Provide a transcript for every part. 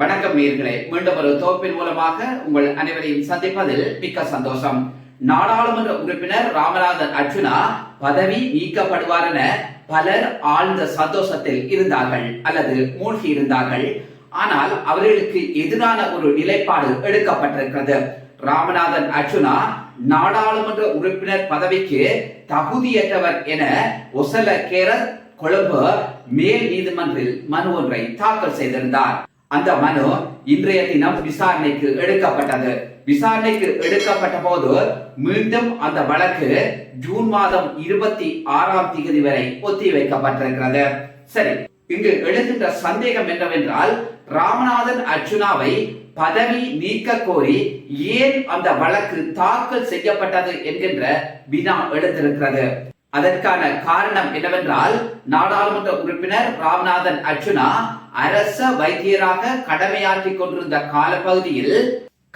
வணக்கம் நேயர்களே மீண்டும் ஒரு தொகுப்பின் மூலமாக உங்கள் அனைவரையும் சந்திப்பதில் மிக்க சந்தோஷம். நாடாளுமன்ற உறுப்பினர் ராமநாதன் அர்ஜுனா பதவி நீக்கப்படுவார் என பலர் ஆழ்ந்த சந்தோஷத்தில் இருந்தார்கள் அல்லது மூழ்கி இருந்தார்கள் ஆனால் அவர்களுக்கு எதிரான ஒரு நிலைப்பாடு எடுக்கப்பட்டிருக்கிறது. ராமநாதன் அர்ஜுனா நாடாளுமன்ற உறுப்பினர் பதவிக்கு தகுதியற்றவர் என ஒசல கேரத் கொழும்பு மேல் நீதிமன்றில் மனு ஒன்றை தாக்கல் செய்திருந்தார். அந்த மனு இன்றைய தினம் விசாரணைக்கு எடுக்கப்பட்டது. விசாரணைக்கு எடுக்கப்பட்ட போது மீண்டும் அந்த வழக்கு ஜூன் மாதம் இருபத்தி ஆறாம் தேதி வரை ஒத்தி வைக்கப்பட்டிருக்கிறது சரி இங்கு எழுகின்ற சந்தேகம் என்னவென்றால் ராமநாதன் அர்ஜுனாவை பதவி நீக்க கோரி ஏன் அந்த வழக்கு தாக்கல் செய்யப்பட்டது என்கின்ற வினா எழுந்திருக்கிறது. அதற்கான காரணம் என்னவென்றால் நாடாளுமன்ற உறுப்பினர் ராமநாதன் அர்ஜுனா அரச வைத்தியராக கடமையாற்றிக் கொண்டிருந்த காலப்பகுதியில்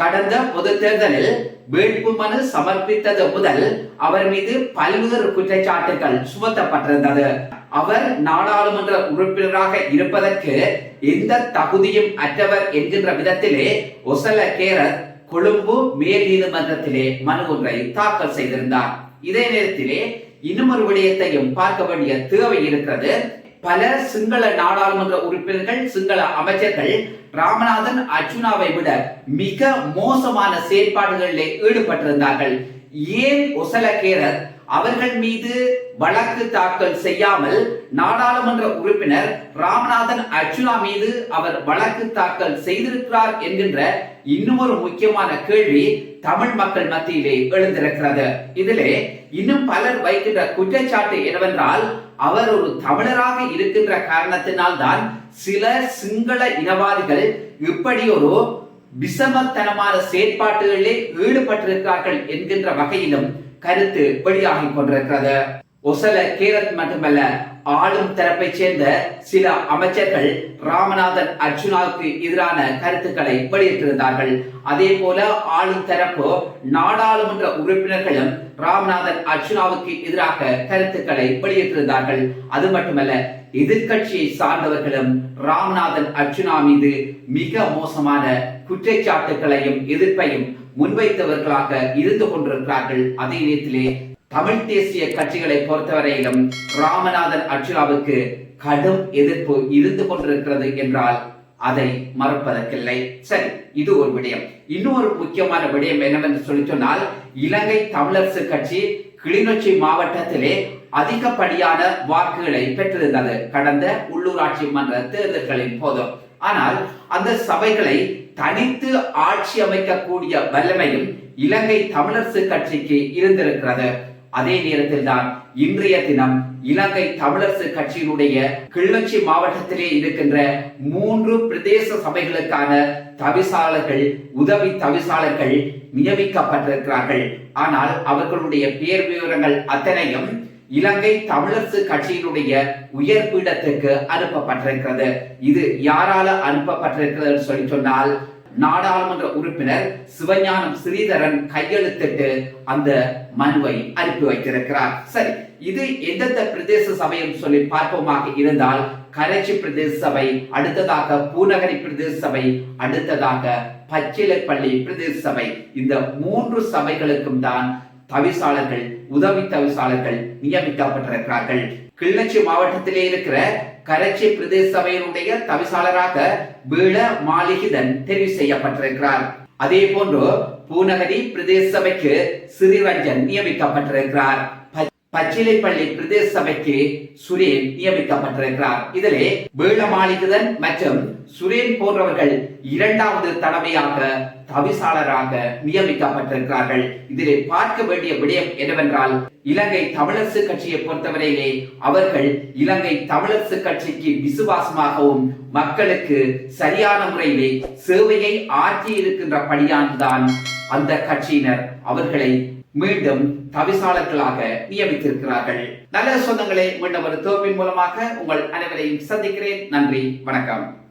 கடந்த பொது தேர்தலில் வேட்புமனு சமர்ப்பித்தது முதல் அவர் மீது பல்வேறு குற்றச்சாட்டுகள் சுமத்தப்பட்டிருந்தது. அவர் நாடாளுமன்ற உறுப்பினராக இருப்பதற்கு எந்த தகுதியும் அற்றவர் என்கின்ற விதத்திலே ஒசல கேரத் கொழும்பு மேல் நீதிமன்றத்திலே மனு ஒன்றை தாக்கல் செய்திருந்தார். இதே நேரத்திலே இன்னும் ஒரு விடயத்தையும் பார்க்க வேண்டிய தேவை இருக்கிறது. பல சிங்கள நாடாளுமன்ற உறுப்பினர்கள் சிங்கள அமைச்சர்கள் ராமநாதன் அர்ஜுனாவை விட மிக மோசமான செயற்பாடுகளிலே ஈடுபட்டிருந்தார்கள். ஏன் ஒசலகேரர் அவர்கள் மீது வழக்கு தாக்கல் செய்யாமல் நாடாளுமன்ற உறுப்பினர் ராமநாதன் அர்ஜுனா மீது அவர் வழக்கு தாக்கல் செய்திருக்கிறார் என்கின்ற இன்னும் ஒரு முக்கியமான கேள்வி தமிழ் மக்கள் மத்தியிலே எழுந்திருக்கிறது. இதிலே இன்னும் பலர் வைக்கின்ற குற்றச்சாட்டு என்னவென்றால் அவர் ஒரு தமிழராக இருக்கின்ற காரணத்தினால் தான் சில சிங்கள இனவாதிகள் இப்படி ஒரு விஷமத்தனமான செயற்பாடுகளிலே ஈடுபட்டிருக்கிறார்கள் என்கின்ற வகையிலும் கருத்து வெளியாகி கொண்டிருக்கிறது. ஒசல கேரத் மட்டுமல்ல ஆளும் தரப்பை சேர்ந்த சில அமைச்சர்கள் ராமநாதன் அர்ஜுனாவுக்கு எதிரான கருத்துக்களை வெளியிட்டிருந்தார்கள். அதே போல ஆளும் தரப்பு நாடாளுமன்ற உறுப்பினர்களும் ராமநாதன் அர்ஜுனாவுக்கு எதிராக கருத்துக்களை வெளியிட்டிருந்தார்கள். அது மட்டுமல்ல எதிர்கட்சியை சார்ந்தவர்களும் ராமநாதன் அர்ஜுனா மீது மிக மோசமான குற்றச்சாட்டுகளையும் எதிர்ப்பையும் முன்வைத்தவர்களாக இருந்து கொண்டிருக்கிறார்கள். அதே நேரத்திலே தமிழ் தேசிய கட்சிகளை பொறுத்தவரையிலும் ராமநாதன் அர்ஜுனாவுக்கு கடும் எதிர்ப்பு இருந்து கொண்டிருக்கிறது என்றால் அதை மறுப்பதற்கில்லை. சரி இது ஒரு விடயம். இன்னொரு முக்கியமான விடயம் என்னவென்று சொல்லி சொன்னால் இலங்கை தமிழரசு கட்சி கிளிநொச்சி மாவட்டத்திலே அதிகப்படியான வாக்குகளை பெற்றிருந்தது. கடந்த உள்ளூராட்சி மன்ற தேர்தல்களின் போதும். ஆனால் அந்த சபைகளை தனித்து ஆட்சி அமைக்கக்கூடிய வல்லமையும் இலங்கை தமிழரசு கட்சிக்கு இருந்திருக்கிறது. அதே நேரத்தில் தான் இன்றைய தினம் இலங்கை தமிழரசு கட்சியினுடைய கிள்ளச்சி மாவட்டத்திலே இருக்கின்ற மூன்று பிரதேச சபைகளுக்கான தவிசாளர்கள் உதவி தவிசாளர்கள் நியமிக்கப்பட்டிருக்கிறார்கள். ஆனால் அவர்களுடைய பெயர் விவரங்கள் அத்தனையும் இலங்கை தமிழரசு கட்சியினுடைய உயர் பீடத்திற்கு அனுப்பப்பட்டிருக்கிறது. இது யாரால அனுப்பப்பட்டிருக்கிறது சொல்லி சொன்னால் நாடாளுமன்ற உறுப்பினர் சிவஞானம் ஸ்ரீதரன் கையெழுத்திட்டு அந்த மனுவை அனுப்பி வைத்திருக்கிறார். சரி இது எந்தெந்த பிரதேச சபை என்று சொல்லி பார்ப்போமாக இருந்தால் கரைச்சி பிரதேச சபை அடுத்ததாக பூநகரி பிரதேச சபை அடுத்ததாக பச்சிலைப்பள்ளி பிரதேச சபை. இந்த மூன்று சபைகளுக்கும் தான் தவிசாளர்கள் உதவி தவிசாளர்கள் நியமிக்கப்பட்டிருக்கிறார்கள். கிள்ளச்சி மாவட்டத்திலே இருக்கிற கரைச்சி பிரதேச சபையினுடைய தவிசாளராக வீழ மாளிகிதன் தெரிவு செய்யப்பட்டிருக்கிறார். அதே போன்று பூநகரி பிரதேச சபைக்கு சிறிரஞ்சன் நியமிக்கப்பட்டிருக்கிறார். பச்சிலைப்பள்ளி பிரதேச சபைக்கு சுரேன் நியமிக்கப்பட்டிருக்கிறார். இதிலே வேளமாளிகதன் மற்றும் சுரேன் போன்றவர்கள் இரண்டாவது தடவையாக தவிசாளராக நியமிக்கப்பட்டிருக்கிறார்கள். இதிலே பார்க்க வேண்டிய விடயம் என்னவென்றால் இலங்கை தமிழரசு கட்சியை பொறுத்தவரையிலே அவர்கள் இலங்கை தமிழரசு கட்சிக்கு விசுவாசமாகவும் மக்களுக்கு சரியான முறையிலே சேவையை ஆற்றி இருக்கின்ற படியான்தான் அந்த கட்சியினர். அவர்களை மீண்டும் தவிசாளர்களாக நியமித்திருக்கிறார்கள். நல்ல சொந்தங்களே மீண்டும் ஒரு தோப்பின் மூலமாக உங்கள் அனைவரையும் சந்திக்கிறேன். நன்றி வணக்கம்.